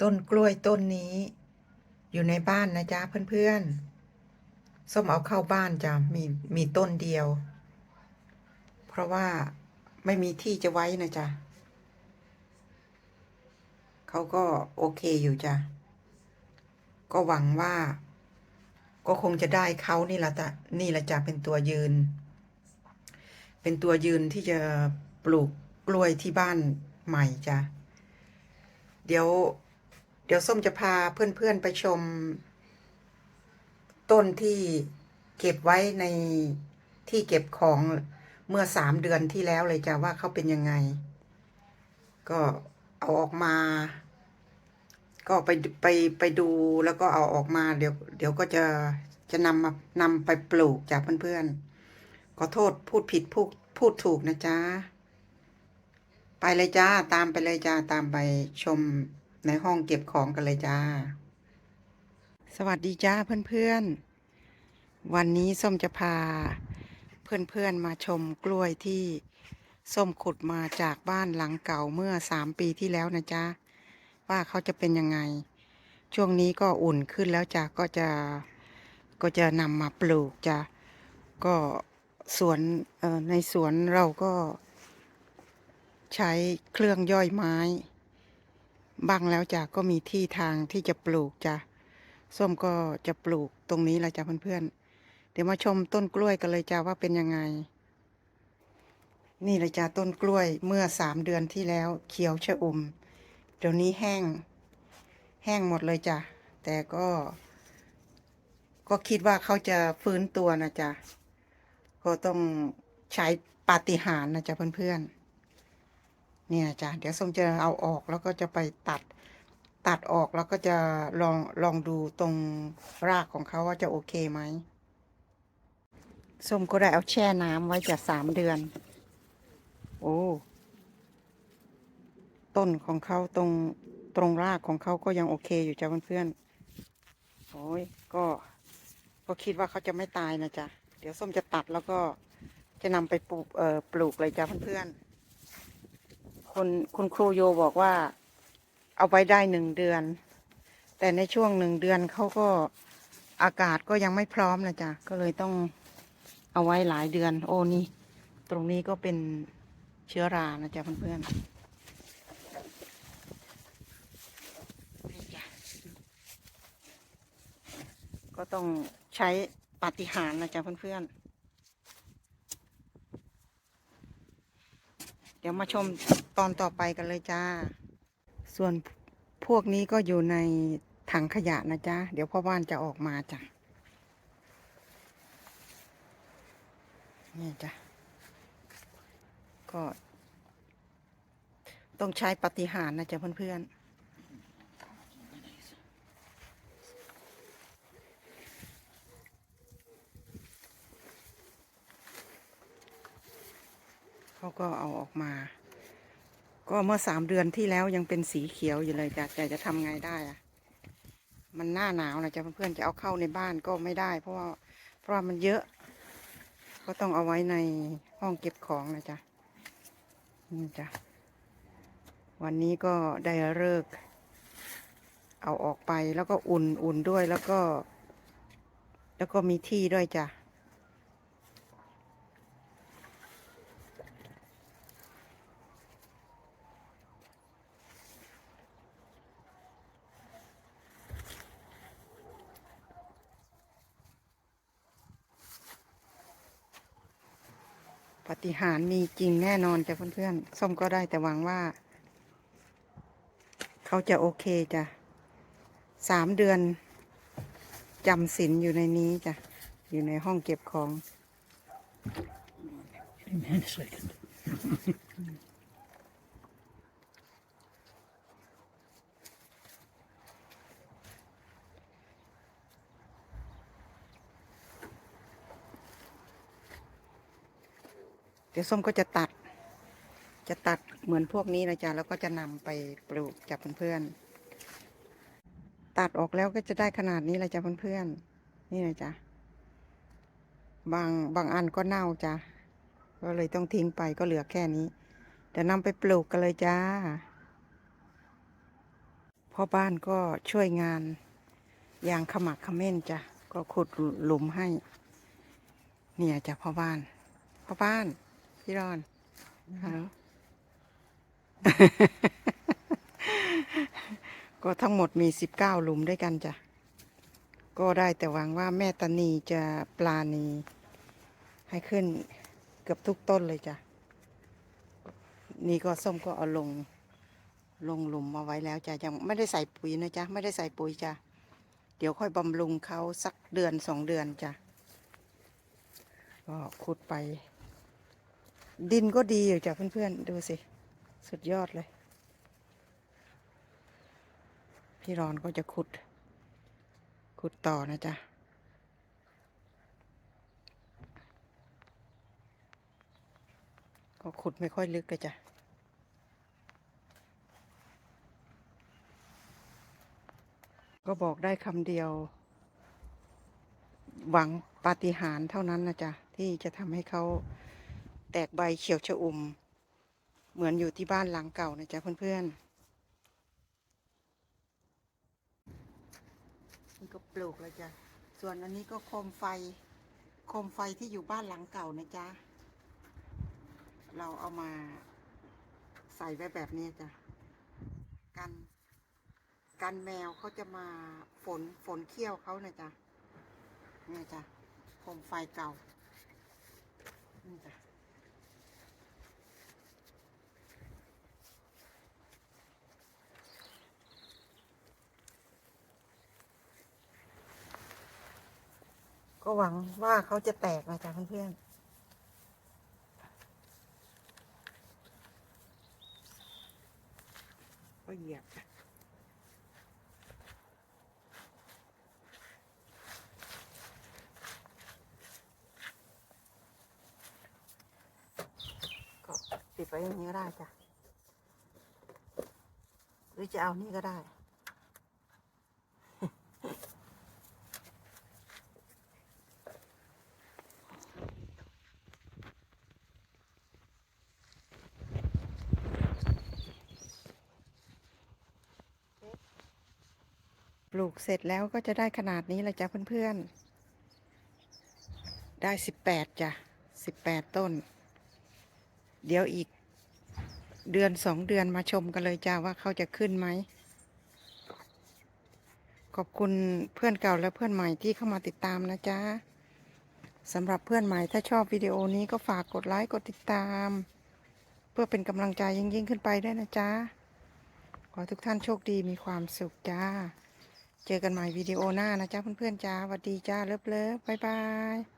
ต้นกล้วยต้นนี้ อยู่ในบ้านนะจ๊ะเพื่อนๆ ส้มเอาเข้าบ้านจ้ะมีมีต้นเดียว เพราะว่าไม่มีที่จะไว้นะจ๊ะเขาก็โอเคอยู่จ้ะ ก็หวังว่า ก็คงจะได้เขานี่ละจ้ะนี่ละจ้ะเป็นตัวยืน เป็นตัวยืนที่จะปลูกกล้วยที่บ้านใหม่จ้ะ เดี๋ยว เดี๋ยวส้มจะพาเพื่อนๆไปชม ต้นที่เก็บไว้ในที่เก็บของเมื่อสามเดือนที่แล้วเลยจ้ะว่าเขาเป็นยังไง ก็เอาออกมา ก็ไปไปไปดูแล้วก็เอาออกมาเดี๋ยวเดี๋ยวก็จะจะนำมานำไปปลูกจากเพื่อนๆขอโทษพูดผิดพูดพูดถูกนะจ๊ะไปเลยจ้าตามไปเลยจ้าตามไปชม ในห้องเก็บของกันเลยจ้า สวัสดีจ้าเพื่อนๆ วันนี้ส้มจะพาเพื่อนๆมาชมกล้วยที่ส้มขุดมาจากบ้านหลังเก่าเมื่อสามปีที่แล้วนะจ๊ะว่าเขาจะเป็นยังไง ช่วงนี้ก็อุ่นขึ้นแล้วจ้ะก็จะก็จะนำมาปลูกจ้ะก็สวนในสวนเราก็ใช้เครื่องย่อยไม้ บ้างแล้วจ้ะก็มีที่ทางที่จะปลูกจ้ะส้มก็จะปลูกตรงนี้แหละจ้ะเพื่อนๆ เดี๋ยวมาชมต้นกล้วยกันเลยจ้ะว่าเป็นยังไง นี่เลยจ้ะต้นกล้วยเมื่อสามเดือนที่แล้วเขียวชะอุ่มเดี๋ยวนี้แห้ง แห้งหมดเลยจ้ะแต่ก็ ก็คิดว่าเขาจะฟื้นตัวนะจ๊ะก็ต้องใช้ปาฏิหาริย์นะจ๊ะเพื่อนๆ เนี่ยจ้ะเดี๋ยวส้มจะเอาออกแล้วก็จะไปตัด ตัดออกแล้วก็จะลองลองดูตรงรากของเขาว่าจะโอเคไหมส้มก็ได้เอาแช่น้ำไว้จะสามเดือน โอ้ต้นของเขาตรงตรงรากของเขาก็ยังโอเคอยู่จ้ะเพื่อนๆโอ้ยก็ก็คิดว่าเขาจะไม่ตายนะจ๊ะ เดี๋ยวส้มจะตัดแล้วก็จะนำไปปลูกเอ่อปลูกเลยจ้ะเพื่อนๆ คุณคุณครูโยบอกว่า เอาไว้ได้หนึ่งเดือน แต่ในช่วงหนึ่งเดือนเขาก็อากาศก็ยังไม่พร้อมนะจ๊ะก็เลยต้องเอาไว้หลายเดือน โอ้นี่ ตรงนี้ก็เป็นเชื้อรานะจ๊ะเพื่อนๆก็ต้องใช้ปฏิหารนะจ๊ะเพื่อนๆ ดี๋ยวมาชมตอนต่อไปกันเลยจ้า ส่วนพวกนี้ก็อยู่ในถังขยะนะจ๊ะ เดี๋ยวพ่อบ้านจะออกมาจ้ะ นี่จ้ะ ก็ ต้องใช้ปฏิหารนะจ๊ะเพื่อนๆ เขาก็เอาออกมา ก็เมื่อสามเดือนที่แล้วยังเป็นสีเขียวอยู่เลยจ้ะแต่จะทำไงได้อะมันหน้าหนาวนะจ๊ะเพื่อนๆจะเอาเข้าในบ้านก็ไม่ได้ เพราะว่าเพราะมันเยอะ ก็ต้องเอาไว้ในห้องเก็บของนะจ๊ะนี่จ้ะวันนี้ก็ได้เลิก เอาออกไปแล้วก็อุ่นอุ่นด้วยแล้วก็ แล้วก็มีที่ด้วยจ้ะ ปฏิหารมีจริงแน่นอนจ้ะเพื่อนๆ ส้มก็ได้แต่หวังว่า เขาจะโอเคจ้ะสามเดือนจำศีลอยู่ในนี้จ้ะ อยู่ในห้องเก็บของ ดี๋ยวส้มก็จะตัด จะตัดเหมือนพวกนี้นะจ๊ะแล้วก็จะนำไปปลูกจากเพื่อนๆตัดออกแล้วก็จะได้ขนาดนี้ลยจ้ะเพื่อนๆนี่นะจ๊ะบางบางอันก็เน่าจ้ะก็เลยต้องทิ้งไปก็เหลือแค่นี้เดี๋ยวนำไปปลูกกันเลยจ้าพ่อบ้านก็ช่วยงานอย่างขมักเขม้นจ้ะก็ขุดหลุมให้ เนี่ยจ้ะพ่อบ้านพ่อบ้าน พี่รอน ฮัลโหล ก็ทั้งหมดมีสิบเก้าหลุมด้วยกันจ้ะ ก็ได้แต่หวังว่าแม่ตานีจะปลานี ให้ขึ้นเกือบทุกต้นเลยจ้ะ นี่ก็ส้มก็เอาลง ลงหลุมมาไว้แล้วจ้ะ ยังไม่ได้ใส่ปุ๋ยนะจ๊ะ ไม่ได้ใส่ปุ๋ยจ้ะ เดี๋ยวค่อยบำรุงเขาสักเดือนสองเดือนจ้ะ ก็ขุดไป ดินก็ดีอยู่จ้ะเพื่อนๆ ดูสิ สุดยอดเลย พี่รอนก็จะขุด ขุดต่อนะจ๊ะก็ขุดไม่ค่อยลึกเลยจ้ะก็บอกได้คำเดียว หวังปาฏิหาริย์เท่านั้นนะจ๊ะ ที่จะทำให้เขา แตกใบเขียวชอุ่ม เหมือนอยู่ที่บ้านหลังเก่านะจ๊ะเพื่อนๆนี่ก็ปลูกแล้วจ้ะ ส่วนอันนี้ก็โคมไฟ โคมไฟที่อยู่บ้านหลังเก่านะจ๊ะ เราเอามาใส่ไว้แบบนี้จ้ะ กันกันแมวเขาจะมาฝนฝนเขี้ยวเขานะจ๊ะนี่จ้ะโคมไฟเก่านี่จ้ะ ก็หวังว่าเขาจะแตกนะจ๊ะเพื่อนๆก็เหยียบจ้ะก็ปิดไว้อย่างนี้ก็ได้จ้ะ หรือจะเอานี่ก็ได้ ลูกเสร็จแล้วก็จะได้ขนาดนี้แหละจ้ะเพื่อนๆ ได้สิบแปดจ้ะสิบแปดต้น เดี๋ยวอีกเดือนสองเดือนมาชมกันเลยจ้าว่าเขาจะขึ้นไหม ขอบคุณเพื่อนเก่าและเพื่อนใหม่ที่เข้ามาติดตามนะจ๊ะสำหรับเพื่อนใหม่ถ้าชอบวิดีโอนี้ก็ฝากกดไลค์กดติดตาม เพื่อเป็นกำลังใจยิ่งยิ่งๆขึ้นไปได้วยนะจ๊ะ ขอทุกท่านโชคดีมีความสุขจ้า เจอกันใหม่วิดีโอหน้านะจ๊ะเพื่อนๆจ้าสวัสดีจ้าเลิฟเลิฟบ๊ายบาย